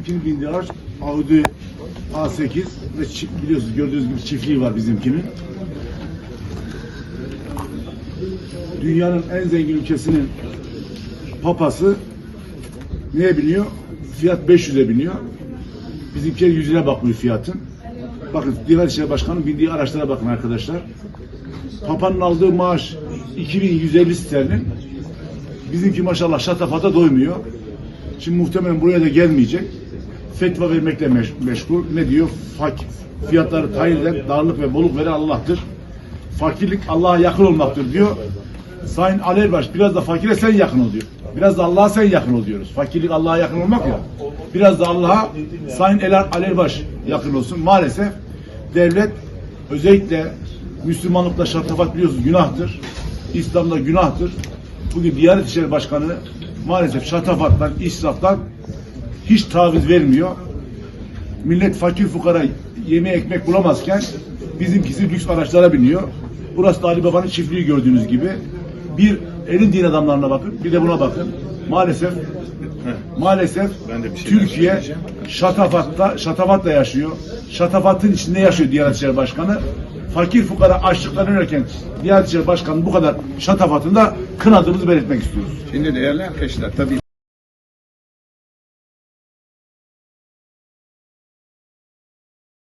Bizimkinin bindiği Audi A8 ve biliyorsunuz gördüğünüz gibi çiftliği var bizimkinin. Dünyanın en zengin ülkesinin papası neye biniyor? Fiyat 500'e biniyor. Bizimkiler yüzüne bakmıyor fiyatın. Bakın Diyanet İşleri Başkanı'nın bindiği araçlara bakın arkadaşlar. Papa'nın aldığı maaş 2150 sterlin. Bizimki maşallah şatafata doymuyor. Şimdi muhtemelen buraya da gelmeyecek. Fetva vermekle meş- meşgul. Ne diyor? Fakir. Fiyatları tayin eden, darlık ve boluk veren Allah'tır. Fakirlik Allah'a yakın olmaktır diyor. Sayın Alelbaş biraz da fakire sen yakın ol diyor. Biraz da Allah'a sen yakın ol diyoruz. Fakirlik Allah'a yakın olmak ya. Biraz da Allah'a Sayın Elal Alelbaş yakın olsun. Maalesef devlet özellikle Müslümanlıkla şartafat biliyorsunuz günahtır. İslam'da günahtır. Bugün Diyanet İşleri Başkanı maalesef şatafattan, israftan hiç taviz vermiyor. Millet fakir fukara yemeğe ekmek bulamazken bizimkisi lüks araçlara biniyor. Burası da Ali Baba'nın çiftliği gördüğünüz gibi. Bir elin din adamlarına bakın, bir de buna bakın. Maalesef maalesef Ben de bir Türkiye şatafatta, şatafatla yaşıyor. Şatafatın içinde yaşıyor Diyanet İşleri Başkanı. Fakir fukara açlıktan ölürken Diyanet İşleri Başkanı bu kadar şatafatında kınadığımızı belirtmek istiyoruz. Şimdi değerli arkadaşlar tabii